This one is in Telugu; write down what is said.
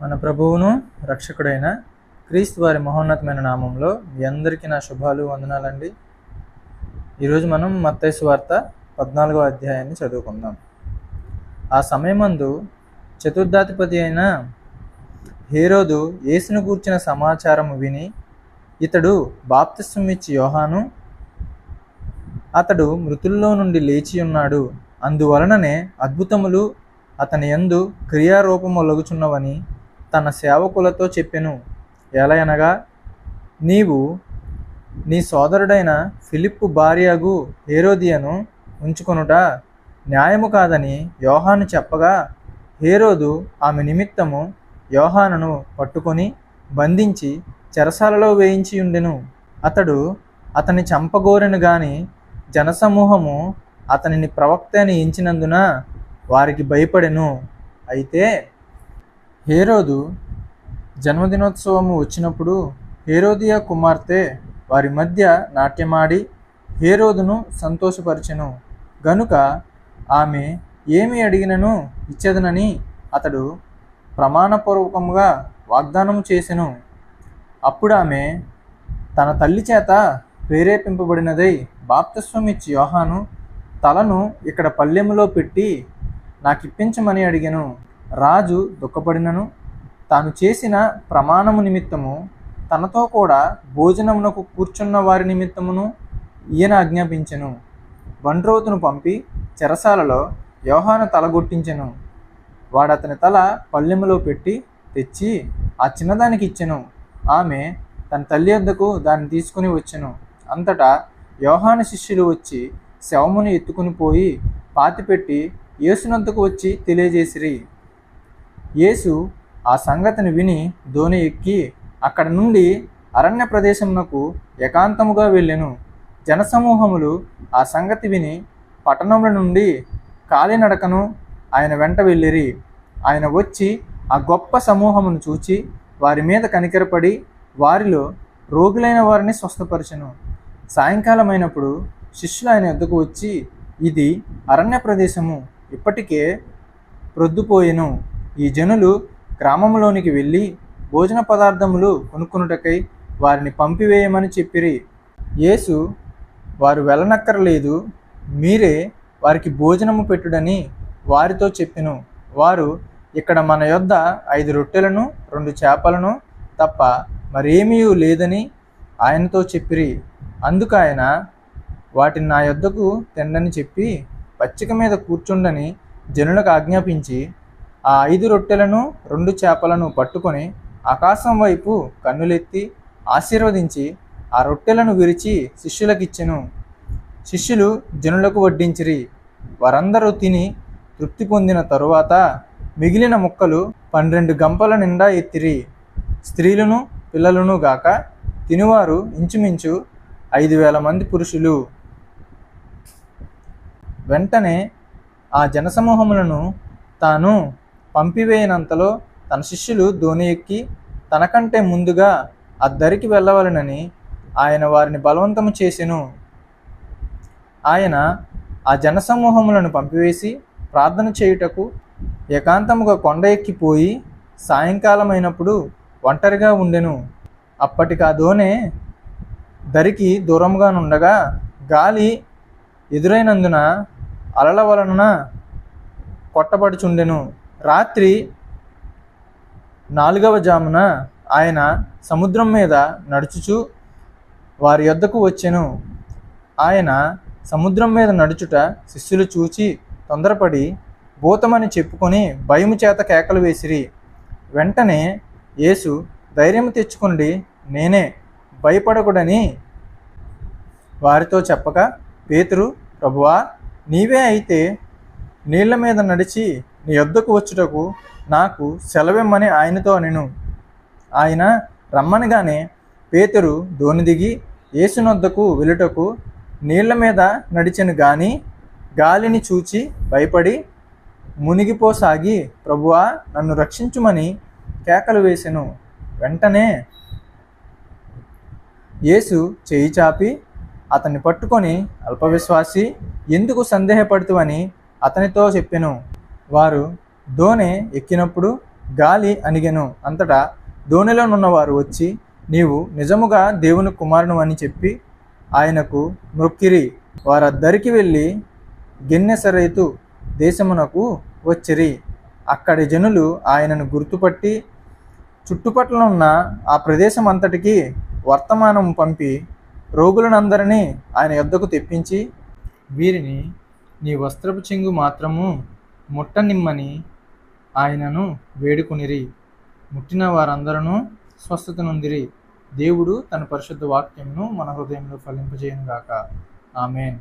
మన ప్రభువును రక్షకుడైన క్రీస్తు వారి మహోన్నతమైన నామంలో మీ అందరికీ నా శుభాలు వందనాలండి. ఈరోజు మనం మత్తైసు వార్త పద్నాలుగో అధ్యాయాన్ని చదువుకుందాం. ఆ సమయమందు చతుర్థాధిపతి అయిన హేరోదు యేసును గూర్చిన సమాచారము విని ఇతడు బాప్తిస్వం ఇచ్చి యోహాను అతడు మృతుల్లో నుండి లేచి ఉన్నాడు. అందువలననే అద్భుతములు అతని యందు క్రియారూపములగుచున్నవని తన సేవకులతో చెప్పెను. ఎలయనగా నీవు నీ సోదరుడైన ఫిలిప్పు భార్యగు హేరోదియను ఉంచుకొనుట న్యాయము కాదని యోహాను చెప్పగా హేరోదు ఆమె నిమిత్తము యోహానును పట్టుకొని బంధించి చెరసాలలో వేయించి ఉండెను అతడు అతని చంపగోరెను గాని జనసమూహము అతనిని ప్రవక్త అని ఎంచినందున వారికి భయపడెను. అయితే హేరోదు జన్మదినోత్సవము వచ్చినప్పుడు హేరోదియా కుమార్తె వారి మధ్య నాట్యమాడి హేరోదును సంతోషపరిచెను. గనుక ఆమె ఏమి అడిగినను ఇచ్చేదనని అతడు ప్రమాణపూర్వకముగా వాగ్దానము చేసెను. అప్పుడు ఆమె తన తల్లి చేత ప్రేరేపింపబడినదై బాప్తస్వం ఇచ్చి యోహాను తలను ఇక్కడ పల్లెములో పెట్టి నాకిప్పించమని అడిగాను. రాజు దుఃఖపడినను. తాను చేసిన ప్రమాణము నిమిత్తము తనతో కూడా భోజనమునకు కూర్చున్న వారి నిమిత్తమును ఈయన ఆజ్ఞాపించెను. బండ్రోతును పంపి చెరసాలలో యోహాను తలగొట్టించెను వాడతని తల పల్లెములో పెట్టి తెచ్చి ఆ చిన్నదానికి ఇచ్చెను. ఆమె తన తల్లి వద్దకు దాన్ని తీసుకుని వచ్చెను. అంతటా యోహాన శిష్యులు వచ్చి శవమును ఎత్తుకుని పోయి పాతిపెట్టి యేసునందుకు వచ్చి తెలియజేసిరి. యేసు ఆ సంగతిని విని దోణి ఎక్కి అక్కడ నుండి అరణ్య ప్రదేశమునకు ఏకాంతముగా వెళ్ళెను. జనసమూహములు ఆ సంగతి విని పట్టణముల నుండి కాలినడకను ఆయన వెంట వెళ్ళిరి. ఆయన వచ్చి ఆ గొప్ప సమూహమును చూచి వారి మీద కనికరపడి వారిలో రోగులైన వారిని స్వస్థపరచెను. సాయంకాలమైనప్పుడు శిష్యులు ఆయన ఎద్దుకు వచ్చి ఇది అరణ్య ప్రదేశము ఇప్పటికే ప్రొద్దుపోయెను ఈ జనులు గ్రామంలోనికి వెళ్ళి భోజన పదార్థములు కొనుక్కునుటకై వారిని పంపివేయమని చెప్పిరి. యేసు వారు వెళ్ళనక్కర్లేదు. మీరే వారికి భోజనము పెట్టుడని వారితో చెప్పెను. వారు ఇక్కడ మన యొద్ద ఐదు రొట్టెలను రెండు చేపలను తప్ప మరేమీ లేదని ఆయనతో చెప్పిరి. అందుకు ఆయన వాటిని నా యొద్దకు తిండని చెప్పి పచ్చిక మీద కూర్చుండని జనులకు ఆజ్ఞాపించి ఆ ఐదు రొట్టెలను రెండు చేపలను పట్టుకొని ఆకాశం వైపు కన్నులెత్తి ఆశీర్వదించి ఆ రొట్టెలను విరిచి శిష్యులకిచ్చెను. శిష్యులు జనులకు వడ్డించిరి. వారందరూ తిని తృప్తి పొందిన తరువాత మిగిలిన ముక్కలు పన్నెండు గంపల నిండా ఎత్తిరి. స్త్రీలను పిల్లలను గాక తినివారు ఇంచుమించు ఐదు వేల మంది పురుషులు. వెంటనే ఆ జనసమూహములను తాను పంపివేయనంతలో తన శిష్యులు ధోని ఎక్కి తనకంటే ముందుగా అద్దరికి వెళ్ళవలనని ఆయన వారిని బలవంతము చేసెను. ఆయన ఆ జనసమూహములను పంపివేసి ప్రార్థన చేయుటకు ఏకాంతముగా కొండ ఎక్కిపోయి సాయంకాలమైనప్పుడు ఒంటరిగా ఉండెను. అప్పటికి ఆ దరికి దూరంగా నుండగా గాలి ఎదురైనందున అలల వలన కొట్టబడుచుండెను. రాత్రి నాలుగవ జామున ఆయన సముద్రం మీద నడుచుచు వారి యొద్దకు వచ్చెను. ఆయన సముద్రం మీద నడుచుట శిష్యులు చూచి తొందరపడి భూతమని చెప్పుకొని భయము చేత కేకలు వేసిరి. వెంటనే యేసు ధైర్యం తెచ్చుకుండి నేనే భయపడకుడని వారితో చెప్పక పేతురు ప్రభువా నీవే అయితే నీళ్ళ మీద నడిచి నీ యొద్దకు వచ్చుటకు నాకు సెలవిమ్మని ఆయనతో నేను ఆయన రమ్మనగానే పేతురు దోని దిగి యేసునొద్దకు వెళ్ళుటకు నీళ్ళ మీద నడిచెను గాని గాలిని చూచి భయపడి మునిగిపోసాగి ప్రభువా నన్ను రక్షించుమని కేకలు వేసెను. వెంటనే యేసు చేయి చాపి అతన్ని పట్టుకొని అల్పవిశ్వాసి ఎందుకు సందేహపడుతువని అతనితో చెప్పెను. వారు దోణి ఎక్కినప్పుడు గాలి అణిగెను అంతటా దోణిలోనున్నవారు వచ్చి నీవు నిజముగా దేవుని కుమారును అని చెప్పి ఆయనకు మ్రొక్కిరి వారద్దరికి వెళ్ళి గెన్నెసరైతు దేశమునకు వచ్చిరి. అక్కడి జనులు ఆయనను గుర్తుపట్టి చుట్టుపట్ల ఉన్న ఆ ప్రదేశం అంతటికి వర్తమానం పంపి రోగులనందరినీ ఆయన యొద్దకు తెప్పించి వీరిని నీ వస్త్రపు చెంగు మాత్రము ముట్టనిమ్మని ఆయనను వేడుకొనిరి. ముట్టిన వారందరూ స్వస్థత నొందిరి దేవుడు తన పరిశుద్ధ వాక్యంను మన హృదయంలో ఫలింపజేయనుగాక. ఆమెన్.